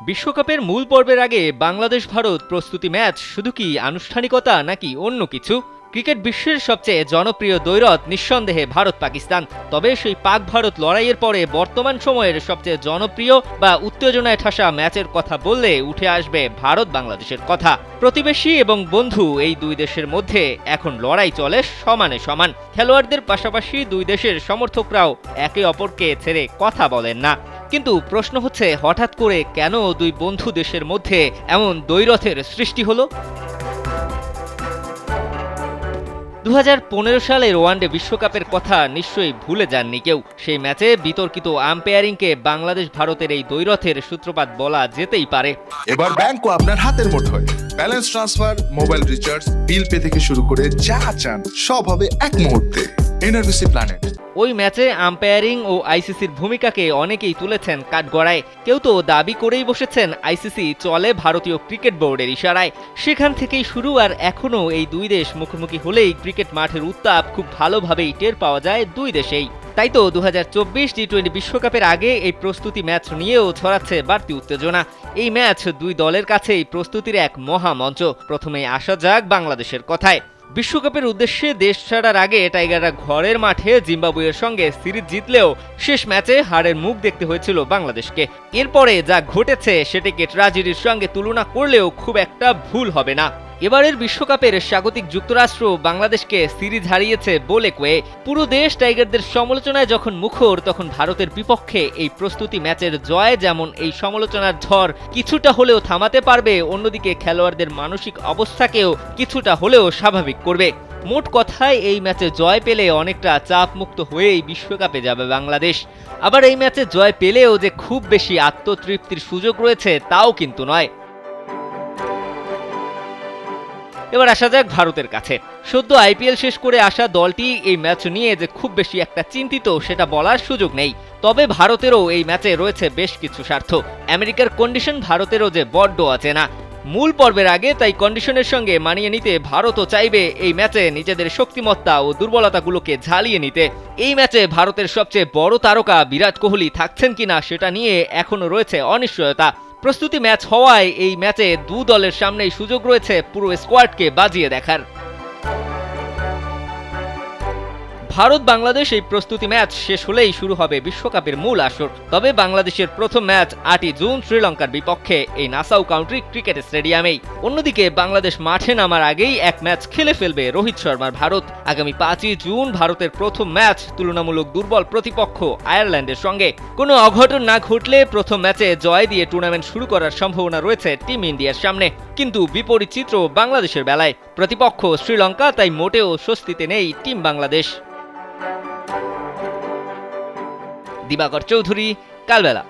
বিশ্বকাপের মূল পর্বের আগে বাংলাদেশ ভারত প্রস্তুতি ম্যাচ শুধু কি আনুষ্ঠানিকতা নাকি অন্য কিছু? ক্রিকেট বিশ্বের সবচেয়ে জনপ্রিয় দ্বৈরথ নিঃসন্দেহে ভারত পাকিস্তান। তবে সেই পাক ভারত লড়াইয়ের পরে বর্তমান সময়ের সবচেয়ে জনপ্রিয় বা উত্তেজনায় ঠাসা ম্যাচের কথা বললে উঠে আসবে ভারত বাংলাদেশের কথা। প্রতিবেশী এবং বন্ধু এই দুই দেশের মধ্যে এখন লড়াই চলে সমানে সমান। খেলোয়াড়দের পাশাপাশি দুই দেশের সমর্থকরাও একে অপরকে ছেড়ে কথা বলেন না। কিন্তু প্রশ্ন হচ্ছে, হঠাৎ করে কেন দুই বন্ধু দেশের মধ্যে এমন দ্বৈরথের সৃষ্টি হলো? দু সালের ওয়ানডে বিশ্বকাপের কথা নিশ্চয়ই ভুলে যাননি কেউ। সেই ম্যাচে বিতর্কিত আম্পায়ারিংকে বাংলাদেশ ভারতের এই দ্বৈরথের সূত্রপাত বলা যেতেই পারে। এবার ব্যাংকও আপনার হাতের মুঠোয়। Balance transfer mobile recharge bill pay থেকে শুরু করে যা চান, সব হবে এক মুহূর্তে। এনআরবিসি প্ল্যানেট ওই ম্যাচে আম্পায়ারিং ও আইসিসির ভূমিকাকে অনেকেই তুলেছেন কাঠগড়ায়। কেউ তো দাবি করেই বসেছেন আইসিসি চলে ভারতীয় ক্রিকেট বোর্ডের ইশারায়। সেখান থেকেই শুরু আর এখনও এই দুই দেশ মুখোমুখি হলেই ক্রিকেট মাঠের উত্তাপ খুব ভালোভাবেই টের পাওয়া যায় দুই দেশেই। তাই তো দু হাজার চব্বিশ টি টোয়েন্টি বিশ্বকাপের আগে এই প্রস্তুতি ম্যাচ নিয়েও ছড়াচ্ছে বাড়তি উত্তেজনা। এই ম্যাচ দুই দলের কাছেই প্রস্তুতির এক মহামঞ্চ। প্রথমেই আসা যাক বাংলাদেশের কথায়। বিশ্বকাপের উদ্দেশ্যে দেশ ছাড়ার আগে টাইগাররা ঘরের মাঠে জিম্বাবুয়ের সঙ্গে সিরিজ জিতলেও শেষ ম্যাচে হারের মুখ দেখতে হয়েছিল বাংলাদেশকে। এরপরে যা ঘটেছে, সেটিকে ট্রাজেডির সঙ্গে তুলনা করলেও খুব একটা ভুল হবে না। এবারের বিশ্বকাপের স্বাগতিক যুক্তরাষ্ট্র বাংলাদেশকে সিরিজ হারিয়েছে বলে কয়ে, পুরো দেশ টাইগারদের সমালোচনায় যখন মুখর, তখন ভারতের বিপক্ষে এই প্রস্তুতি ম্যাচের জয় যেমন এই সমালোচনার ঝড় কিছুটা হলেও থামাতে পারবে, অন্যদিকে খেলোয়াড়দের মানসিক অবস্থাকেও কিছুটা হলেও স্বাভাবিক করবে। মোট কথায়, এই ম্যাচে জয় পেলে অনেকটা চাপ মুক্ত হয়েই বিশ্বকাপে যাবে বাংলাদেশ। আবার এই ম্যাচে জয় পেলেও যে খুব বেশি আত্মতৃপ্তির সুযোগ রয়েছে, তাও কিন্তু নয়। এবার আসা যাক ভারতের কাছে। সদ্য আইপিএল শেষ করে আসা দলটি এই ম্যাচ নিয়ে যে খুব বেশি একটা চিন্তিত, সেটা বলার সুযোগ নেই। তবে ভারতেরও এই ম্যাচে রয়েছে বেশ কিছু স্বার্থ। আমেরিকার কন্ডিশন ভারতেরও যে বড্ড আছে না। মূল পর্বের আগে তাই কন্ডিশনের সঙ্গে মানিয়ে নিতে ভারতও চাইবে এই ম্যাচে নিজেদের শক্তিমত্তা ও দুর্বলতাগুলোকে ঝালিয়ে নিতে। এই ম্যাচে ভারতের সবচেয়ে বড় তারকা বিরাট কোহলি থাকছেন কিনা সেটা নিয়ে এখনও রয়েছে অনিশ্চয়তা। প্রস্তুতি ম্যাচ হওয়ায় এই ম্যাচে দু দলের সামনেই সুযোগ রয়েছে পুরো স্কোয়াডকে বাজিয়ে দেখার। ভারত বাংলাদেশ এই প্রস্তুতি ম্যাচ শেষ হলেই শুরু হবে বিশ্বকাপের মূল আসর। তবে বাংলাদেশের প্রথম ম্যাচ আটই জুন শ্রীলঙ্কার বিপক্ষে এই নাসাউ কাউন্ট্রি ক্রিকেট স্টেডিয়ামেই। অন্যদিকে বাংলাদেশ মাঠে নামার আগেই এক ম্যাচ খেলে ফেলবে রোহিত শর্মার ভারত। আগামী পাঁচই জুন ভারতের প্রথম ম্যাচ তুলনামূলক দুর্বল প্রতিপক্ষ আয়ারল্যান্ডের সঙ্গে। কোনো অঘটন না ঘটলে প্রথম ম্যাচে জয় দিয়ে টুর্নামেন্ট শুরু করার সম্ভাবনা রয়েছে টিম ইন্ডিয়ার সামনে। কিন্তু বিপরীত চিত্র বাংলাদেশের বেলায়। প্রতিপক্ষ শ্রীলঙ্কা তাই মোটেও স্বস্তিতে নেই টিম বাংলাদেশ। দিবাকর চৌধুরী কালবেলা।